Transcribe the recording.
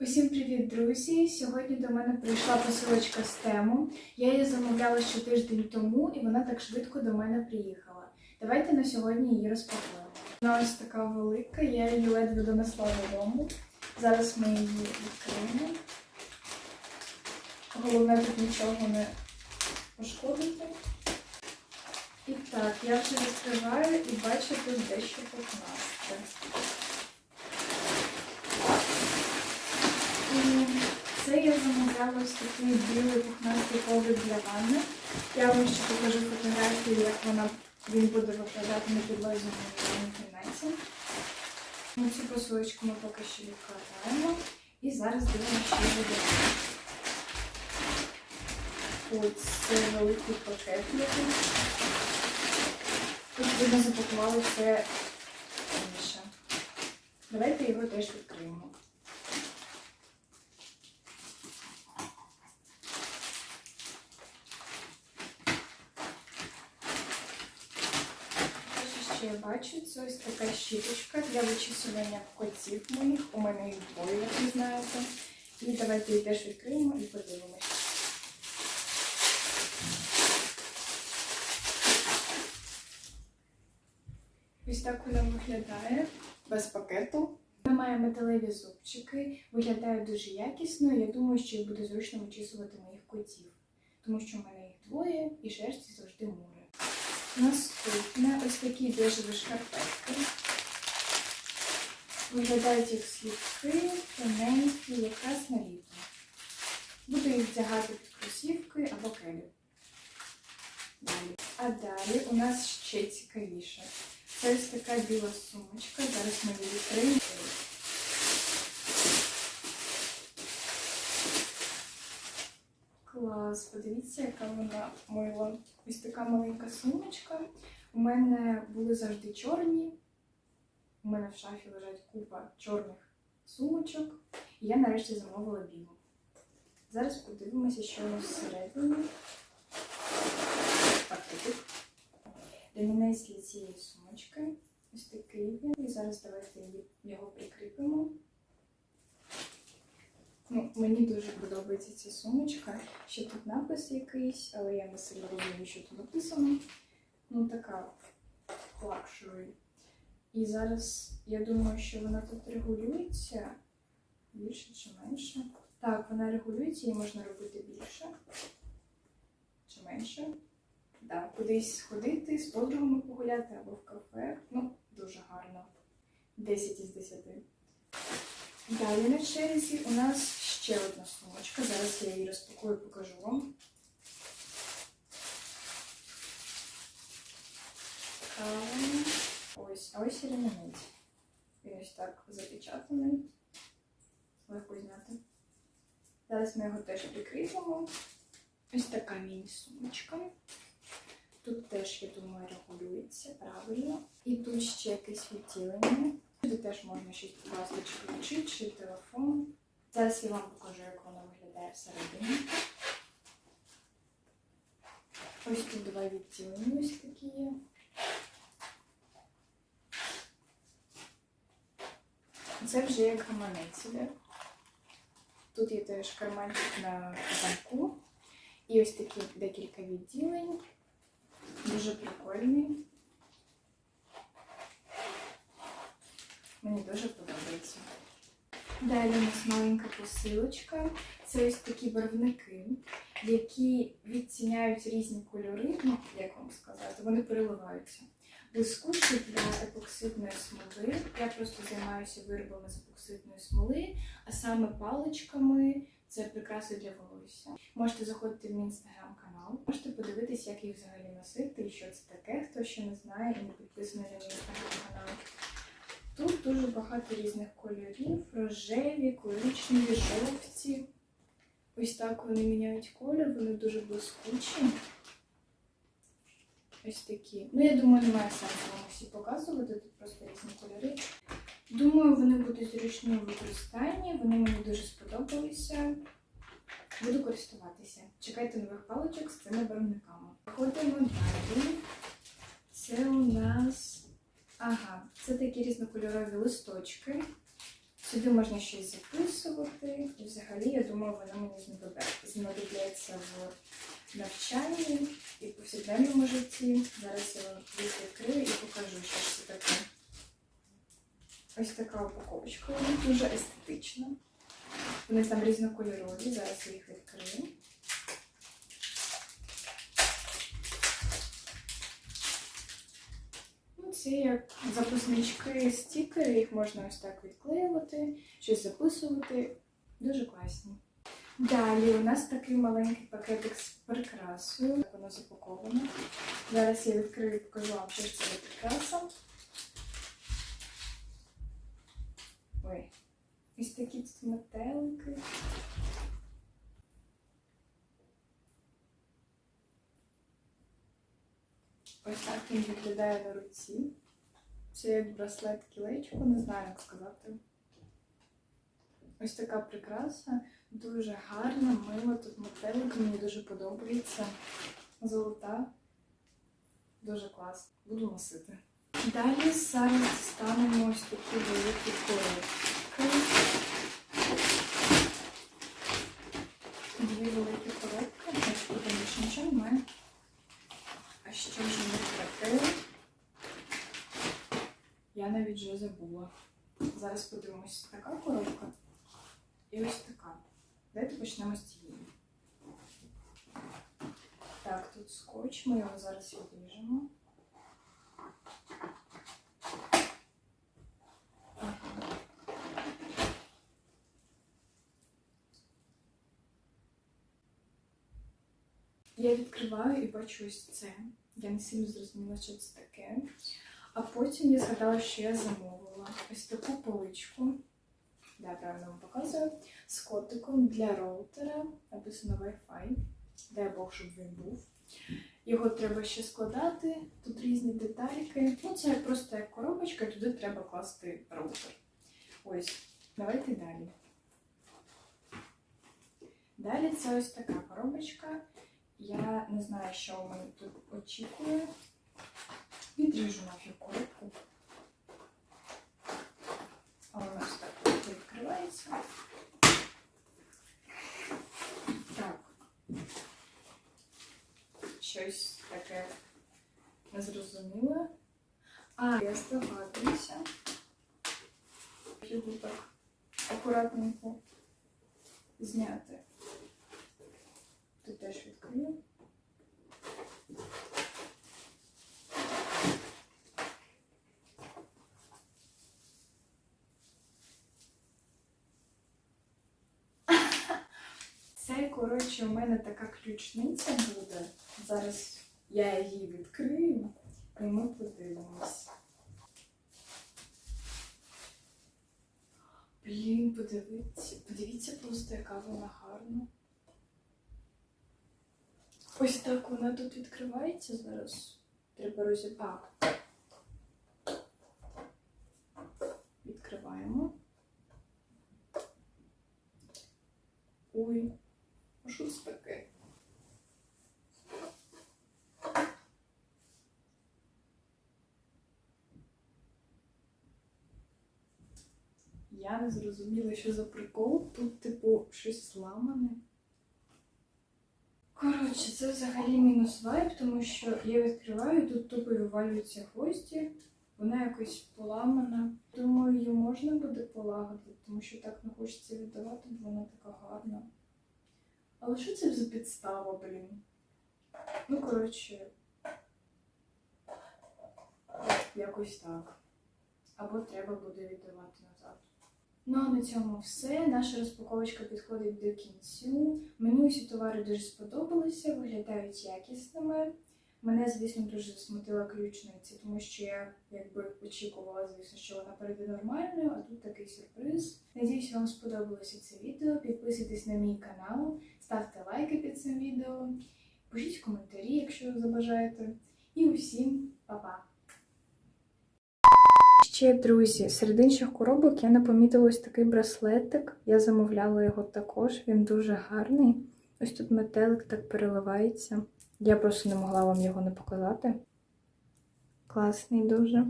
Усім привіт, друзі! Сьогодні до мене прийшла посилочка з тему. Я її замовляла ще тиждень тому, і вона так швидко до мене приїхала. Давайте на сьогодні її розпакуємо. Вона ось така велика, я її ледве донесла додому. Зараз ми її відкриємо. Головне тут нічого не пошкодити. І так, я вже відкриваю і бачу тут дещо пухнасте. Це я замовляла ось такий білий пухнастий коврик для ванни. Я вам ще покажу фотографію, як вона він буде виглядати на підлозі кімнаті. Ну, Цю посилочку ми поки що відкладаємо. І зараз дивимося, що буде. Ось це великий пакет. Тут видно запакували все раніше. Давайте його теж відкриємо. Перше, що я бачу, це ось така щіточка для вичісування котів моїх. У мене їх двоє, як ви знаєте. І давайте її теж відкриємо і подивимося. Ось так вона виглядає без пакету. Ми маємо металеві зубчики, виглядає дуже якісно. Я думаю, що їх буде зручно вичісувати моїх котів, тому що в мене їх двоє і шерсті завжди море. Наступне ось такі біжеві шкарпетки. Виглядають як слідки, тоненькі, якраз на літо. Буду їх вдягати під кросівки або келі. Далі. А далі у нас ще цікавіше. Це ось така біла сумочка. Зараз ми її відкриємо. Подивіться, яка вона мила. Ось така маленька сумочка. У мене були завжди чорні. У мене в шафі лежать купа чорних сумочок. І я нарешті замовила білу. Зараз подивимося, що всередині. Пакетик. Ремінець для цієї сумочки. Ось такий він. І зараз давайте його прикріпимо. Мені дуже подобається ця сумочка. Ще тут напис якийсь, але я не сильно розумію, що тут написано. Ну, така лакшері. І зараз я думаю, що вона тут регулюється більше чи менше. Так, вона регулюється, її можна робити більше чи менше. Да, кудись сходити, з подругами погуляти або в кафе. Ну, дуже гарно. 10 із 10. Далі на черзі у нас ще одна сумочка. Зараз я її розпакую і покажу вам. Ось, а ось ремінець. Він ось так запечатаний. Легко зняти. Зараз ми його теж прикріпимо. Ось така міні-сумочка. Тут теж, я думаю, регулюється правильно. І тут ще якесь відділення. Тут теж можна щось покласти, чи ключі, чи телефон. Зараз я вам покажу, як воно виглядає всередині. Ось тут два відділення ось такі є. Це вже як гаманець. Тут є теж карманчик на замку. І ось такі декілька відділень. Дуже прикольний. Мені дуже подобається. Далі у нас маленька посилочка. Це ось такі барвники, які відтіняють різні кольори. Ну, як вам сказати, вони переливаються. Блискучі для епоксидної смоли. Я просто займаюся виробами з епоксидної смоли, а саме паличками. Це прикраси для волосся. Можете заходити в мій інстаграм-канал, можете подивитися, як їх взагалі носити і що це таке, хто ще не знає і не підписаний на мій інстаграм-канал. Тут дуже багато різних кольорів: рожеві, коричневі, жовті. Ось так вони міняють колір, вони дуже блискучі. Ось такі. Ну, я думаю, немає сенсу вам всі показувати, тут просто різні кольори. Думаю, вони будуть зручні у використанні, вони мені дуже сподобалися. Буду користуватися. Чекайте нових паличок з цими барвниками. Ходимо далі. Це у нас. Ага, це такі різнокольорові листочки. Сюди можна щось записувати. І взагалі, я думаю, воно мені знадобля- знадобляться в навчанні і в повсякденному житті. Зараз я вам відкрию і покажу, що це таке. Ось така упаковочка, вона дуже естетична. Вони там різнокольорові, зараз я їх відкрию. Це як записнички, стікери, їх можна ось так відклеювати, щось записувати. Дуже класні. Далі у нас такий маленький пакетик з прикрасою. Так воно запаковано. Зараз я відкрию і покажу вам, що це за прикраса. Ой, ось такі тут метелики. Ось так він виглядає на руці. Це як браслет кілечко, не знаю, як сказати. Ось така прикраса, дуже гарна, мила. Тут метелик, мені дуже подобається. Золота. Дуже класно. Буду носити. Далі зараз станемо ось такі великі коробки. Дві великі коробки. Ось тут більше нічого немає. А що ж в них таке? Я навіть вже забула. Зараз подивимось. Така коробка і ось така. Давайте почнемо з цієї. Так, тут скотч, ми його зараз відріжемо. Я відкриваю і бачу ось це. Я не сильно зрозуміла, що це таке. А потім я згадала, що я замовила ось таку поличку. Да, правильно вам показую. З котиком для роутера. Написано Wi-Fi. Дай Бог, щоб він був. Його треба ще складати. Тут різні детальки. Ну, це просто як коробочка, туди треба класти роутер. Ось, давайте далі. Далі це ось така коробочка. Я не знаю, що у мене тут очікує. Відріжу нафіг коробку. А у нас так відкривається. Так. Щось таке незрозуміле. А, я здогадуюся. Його так акуратненько зняти. Тут теж відкрию. Це, коротше, у мене така ключниця буде. Зараз я її відкрию і ми подивимось. Блін, подивіться, подивіться просто, яка вона гарна. Ось так вона тут відкривається зараз. Треба розібрати. Відкриваємо. Ой, а що це таке? Я не зрозуміла, що за прикол. Тут, типу, щось зламане. Коротше, це взагалі мінус вайб, тому що я відкриваю, тут тупо вивалюються гвозді, вона якось поламана. Думаю, її можна буде полагодити, тому що так не хочеться віддавати, бо вона така гарна. Але що це за підстава, блін? Ну, коротше, якось так. Або треба буде віддавати назад. Ну а на цьому все. Наша розпаковочка підходить до кінцю. Мені усі товари дуже сподобалися, виглядають якісними. Мене, звісно, дуже засмутила ключниця, тому що я якби очікувала, звісно, що вона перейде нормальною, а тут такий сюрприз. Надіюсь, вам сподобалося це відео. Підписуйтесь на мій канал, ставте лайки під цим відео, пишіть коментарі, якщо забажаєте. І усім па-па! Ще, друзі, серед інших коробок я не помітила ось такий браслетик. Я замовляла його також, він дуже гарний. Ось тут метелик так переливається. Я просто не могла вам його не показати. Класний дуже.